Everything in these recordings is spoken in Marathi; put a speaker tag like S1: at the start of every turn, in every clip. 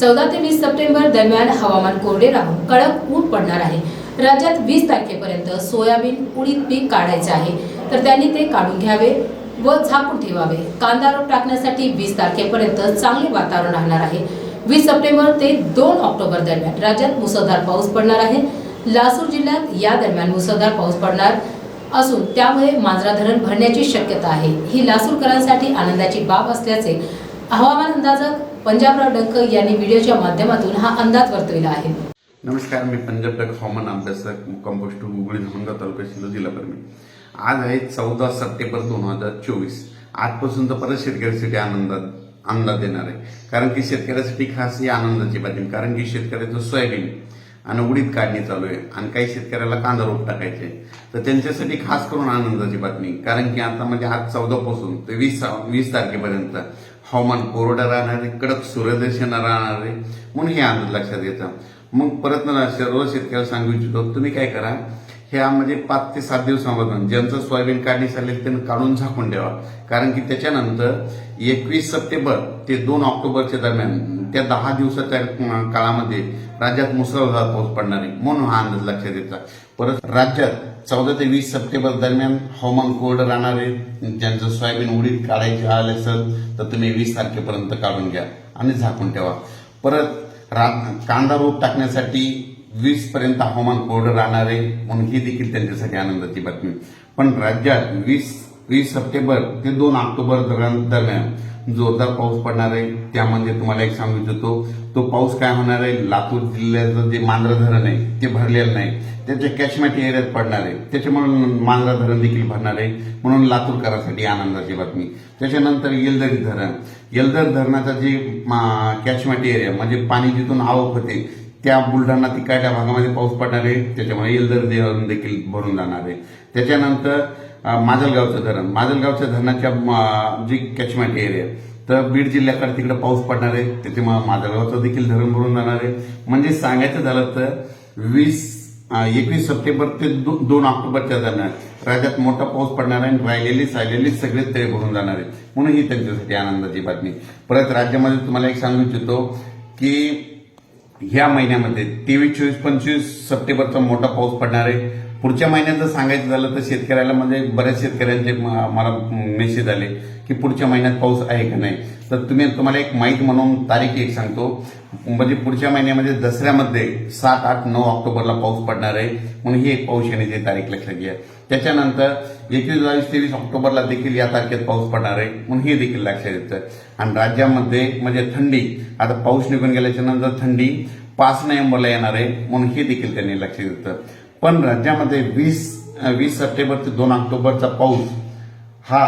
S1: चौदा ते वीस सप्टेंबर दरम्यान हवामान कोरडे राहून कडक ऊन पडणार आहे. राज्यात वीस तारखेपर्यंत सोयाबीन उडीद पीक काढायचे आहे. तर त्यांनी ते काढून घ्यावे व झाकून ठेवावे. कांदा रोप टाकण्यासाठी वीस तारखेपर्यंत चांगले वातावरण राहणार आहे. वीस सप्टेंबर ते दोन ऑक्टोबर दरम्यान राज्यात मुसळधार पाऊस पडणार आहे. लासूर जिल्ह्यात या दरम्यान मुसळधार पाऊस पडणार असून त्यामुळे मांजरा धरण भरण्याची शक्यता आहे. ही लासूरकरांसाठी आनंदाची बाब असल्याचे हवामान अंदाजक पंजाबराव डंक यांनी व्हिडिओच्या माध्यमातून हा अंदाज वर्तविला आहे.
S2: नमस्कार मी पंजाब डक हवामान अभ्यासक मुक्काम पोस्ट हुगळी धामणगाव तालुका सिंधू जिल्हा परमी आज आहे चौदा सप्टेंबर दोन हजार चोवीस. आजपासून तर परत शेतकऱ्यासाठी आनंदात अंदाज देणार आहे. कारण की शेतकऱ्यासाठी खास ही आनंदाची बातमी कारण की शेतकऱ्याचं सोयाबीन आणि उडीद काढणी चालू आहे आणि काही शेतकऱ्याला कांदा रोप टाकायचे तर त्यांच्यासाठी खास करून आनंदाची बातमी कारण की आता म्हणजे आज चौदापासून ते वीस वीस तारखेपर्यंत हवामान कोरडं राहणार आहे कडक सूर्यदर्शन राहणार आहे. म्हणून हे अंदाज लक्षात येतं मग परत मला सर्व शेतकऱ्याला सांगू इच्छितो तुम्ही काय करा ह्या म्हणजे पाच ते सात दिवसामधून ज्यांचं सोयाबीन काढणी चालेल त्यांना काढून झाकून ठेवा. कारण की त्याच्यानंतर एकवीस सप्टेंबर ते दोन ऑक्टोबरच्या दरम्यान त्या दहा दिवसाच्या काळामध्ये राज्यात मुसळधार पाऊस पडणार आहे म्हणून हा अंदाज लक्षात येतात परत राज्यात चौदा ते वीस सप्टेंबर दरम्यान हवामान कोरडं राहणार आहे. ज्यांचं सोयाबीन उडीद काढायचे आले असेल तर तुम्ही वीस तारखेपर्यंत काढून घ्या आणि झाकून ठेवा. परत रा कांदा रोप टाकण्यासाठी वीस पर्यंत हवामान कोरडं राहणार आहे म्हणून ही देखील त्यांच्यासाठी आनंदाची बातमी. पण राज्यात वीस वीस सप्टेंबर ते दोन ऑक्टोबर दरम्यान दरम्यान जोरदार पाऊस पडणार आहे. त्यामध्ये तुम्हाला एक सांगू इच्छितो तो पाऊस काय होणार आहे? लातूर जिल्ह्याचं जे मांजरा धरण आहे ते भरलेलं नाही. त्याच्या कॅशमॅट एरियात पडणार आहे. त्याच्यामुळे मांजरा धरण देखील भरणार आहे. म्हणून लातूरकरांसाठी आनंदाची बातमी. त्याच्यानंतर येलदरी धरण. येलदर धरणाचा जे कॅशमॅट एरिया म्हणजे पाणी जिथून आवक होते त्या बुलढाणा तिकडच्या भागामध्ये पाऊस पडणार आहे त्याच्यामुळे येलदर धरण देखील भरून जाणार आहे. त्याच्यानंतर माजलगावचं धरण. माजलगावच्या धरणाच्या जी कॅचमेंट एरिया तर बीड जिल्ह्याकडे तिकडे पाऊस पडणार आहे त्याच्यामुळे माजलगावचं देखील धरण भरून जाणार आहे. म्हणजे सांगायचं झालं तर वीस एकवीस सप्टेंबर ते दो- दोन ऑक्टोबरच्या दरम्यान राज्यात मोठा पाऊस पडणार आहे आणि राहिलेली सायलेली सगळे तळे भरून जाणार आहे म्हणून ही त्यांच्यासाठी आनंदाची बातमी. परत राज्यामध्ये तुम्हाला एक सांगू इच्छितो की ह्या महिन्यामध्ये तेवीस चोवीस पंचवीस सप्टेंबरचा मोठा पाऊस पडणार आहे. पुढच्या महिन्यात जर सांगायचं झालं तर शेतकऱ्याला म्हणजे बऱ्याच शेतकऱ्यांचे मला मेसेज आले की पुढच्या महिन्यात पाऊस आहे का नाही? तर तुम्ही तुम्हाला एक माहीत म्हणून तारीख एक सांगतो. म्हणजे पुढच्या महिन्यामध्ये दसऱ्यामध्ये सात आठ नऊ ऑक्टोबरला पाऊस पडणार आहे. म्हणून ही एक पाऊस येण्याची तारीख लक्षात घ्या. त्याच्यानंतर एकवीस बावीस तेवीस ऑक्टोबरला देखील या तारखेत पाऊस पडणार आहे. म्हणून हे देखील लक्षात येतं. आणि राज्यामध्ये म्हणजे थंडी आता पाऊस निघून गेल्याच्यानंतर थंडी पाच नोव्हेंबरला येणार आहे. म्हणून हे देखील त्यांनी लक्षात येतं पण राज्यामध्ये वीस वीस सप्टेंबर ते दोन ऑक्टोबरचा पाऊस हा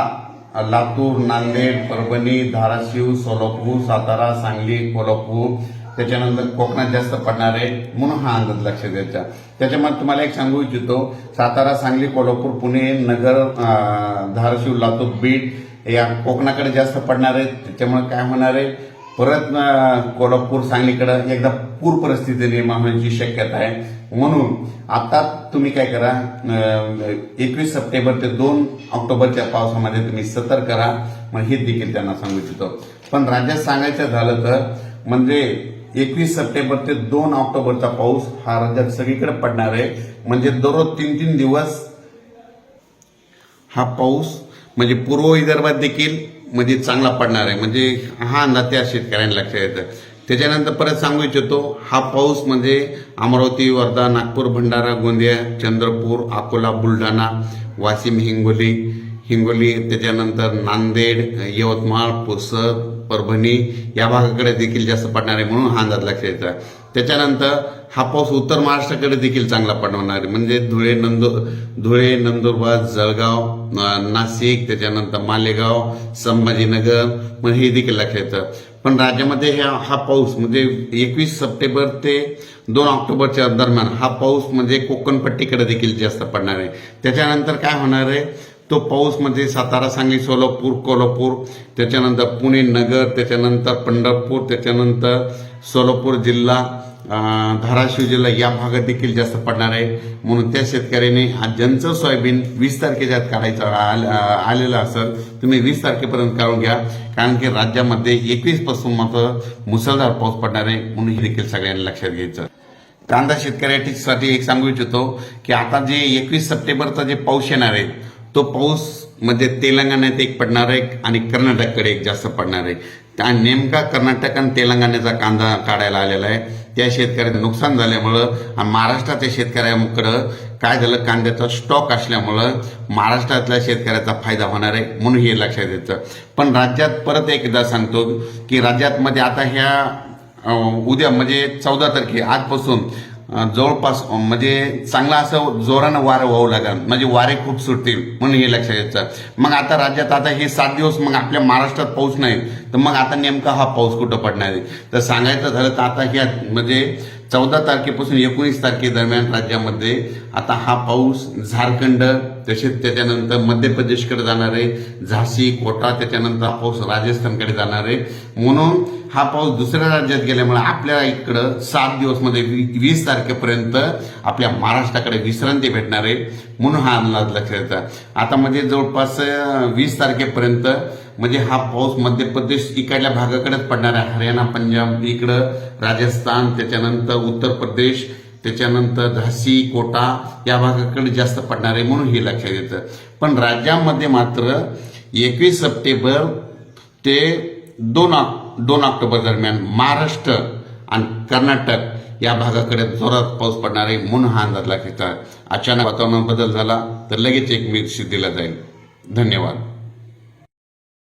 S2: लातूर नांदेड परभणी धाराशिव सोलापूर सातारा सांगली कोल्हापूर त्याच्यानंतर कोकणात जास्त पडणार आहे म्हणून हा अंदाज लक्षात द्यायचा. त्याच्यामध्ये तुम्हाला एक सांगू इच्छितो सातारा सांगली कोल्हापूर पुणे नगर धाराशिव लातूर बीड या कोकणाकडे जास्त पडणार आहे त्याच्यामुळे काय होणार आहे? परत कोल्हापूर सांगलीकडं एकदा पूर परिस्थिती निर्माण होण्याची शक्यता आहे. म्हणून आता तुम्ही काय करा एकवीस सप्टेंबर ते दोन ऑक्टोबरच्या पावसामध्ये तुम्ही सतर्क करा मग हे देखील त्यांना सांगू इच्छितो. पण राज्यात सांगायचं झालं तर म्हणजे एकवीस सप्टेंबर ते दोन ऑक्टोबरचा पाऊस हा राज्यात सगळीकडे पडणार आहे. म्हणजे दररोज तीन तीन दिवस हा पाऊस म्हणजे पूर्व विदर्भात देखील म्हणजे चांगला पडणार आहे. म्हणजे हा अंदाज त्या शेतकऱ्यांना लक्षात येतं. त्याच्यानंतर परत सांगू इच्छितो हा पाऊस म्हणजे अमरावती वर्धा नागपूर भंडारा गोंदिया चंद्रपूर अकोला बुलढाणा वाशिम हिंगोली हिंगोली त्याच्यानंतर नांदेड यवतमाळ पुसद परभणी या भागाकडे देखील जास्त पडणार आहे म्हणून हा अंदाज लक्षात येतो त्याच्यानंतर हा पाऊस उत्तर महाराष्ट्राकडे देखील चांगला पडणार आहे. म्हणजे धुळे नंदु धुळे नंदुरबार जळगाव नाशिक त्याच्यानंतर मालेगाव संभाजीनगर मग हे देखील लक्षात येतं. पण राज्यामध्ये ह्या हा पाऊस म्हणजे एकवीस सप्टेंबर ते दोन ऑक्टोबरच्या दरम्यान हा पाऊस म्हणजे कोकणपट्टीकडे देखील जास्त पडणार आहे. त्याच्यानंतर काय होणार आहे? तो पाऊस म्हणजे सातारा सांगली सोलापूर कोल्हापूर त्याच्यानंतर पुणे नगर त्याच्यानंतर पंढरपूर त्याच्यानंतर सोलापूर जिल्हा धाराशिव जिल्हा या भागात देखील जास्त पडणार आहे. म्हणून त्या शेतकऱ्याने हा ज्यांचं सोयाबीन वीस तारखेच्या आत काढायचं आलेलं असेल तुम्ही वीस तारखेपर्यंत काढून घ्या. कारण की राज्यामध्ये एकवीसपासून मात्र मुसळधार पाऊस पडणार आहे. म्हणून हे देखील सगळ्यांनी लक्षात घ्यायचं. कांदा शेतकऱ्यासाठी एक सांगू इच्छितो की आता जे एकवीस सप्टेंबरचा जे पाऊस येणार आहे तो पाऊस म्हणजे तेलंगणात एक पडणार आहे आणि कर्नाटककडे एक जास्त पडणार आहे. त्या नेमका कर्नाटक आणि तेलंगणाचा कांदा काढायला आलेला आहे. त्या शेतकऱ्याचं नुकसान झाल्यामुळं आणि महाराष्ट्राच्या शेतकऱ्याकडं काय झालं? कांद्याचा स्टॉक असल्यामुळं महाराष्ट्रातल्या शेतकऱ्याचा फायदा होणार आहे म्हणून हे लक्षात येतं. पण राज्यात परत एकदा सांगतो की राज्यात मध्ये आता ह्या उद्या म्हणजे चौदा तारखे आजपासून जवळपास म्हणजे चांगला असं जोरानं वारं व्हावं लागेल. म्हणजे वारे खूप सुटतील म्हणून हे लक्षात यायचं मग आता राज्यात आता हे सात दिवस मग आपल्या महाराष्ट्रात पाऊस नाही. तर मग आता नेमका हा पाऊस कुठं पडणार आहे? तर सांगायचं झालं तर आता ह्या म्हणजे चौदा तारखेपासून एकोणीस तारखेदरम्यान राज्यामध्ये आता हा पाऊस झारखंड तसेच त्याच्यानंतर मध्य प्रदेशकडे जाणार आहे झाशी कोटा त्याच्यानंतर हा पाऊस राजस्थानकडे जाणार आहे. म्हणून हा पाऊस दुसऱ्या राज्यात गेल्यामुळे आपल्या इकडं सात दिवसमध्ये वी- वीस तारखेपर्यंत आपल्या महाराष्ट्राकडे विश्रांती भेटणार आहे म्हणून हा अंदाज लक्षात येतात आता म्हणजे जवळपास वीस तारखेपर्यंत म्हणजे हा पाऊस मध्य प्रदेश इकडल्या भागाकडेच पडणार आहे. हरियाणा पंजाब इकडं राजस्थान त्याच्यानंतर उत्तर प्रदेश त्याच्यानंतर झाशी कोटा या भागाकडे जास्त पडणार आहे म्हणून हे लक्षात येतं. पण राज्यामध्ये मात्र एकवीस सप्टेंबर ते दोन ऑक- दोन ऑक्टोबर दरम्यान महाराष्ट्र आणि कर्नाटक या भागाकडे जोरात पाऊस पडणार आहे म्हणून हा अंदाज लागेल अचानक वातावरणात बदल झाला तर लगेच एक मिरशी दिला जाईल. धन्यवाद.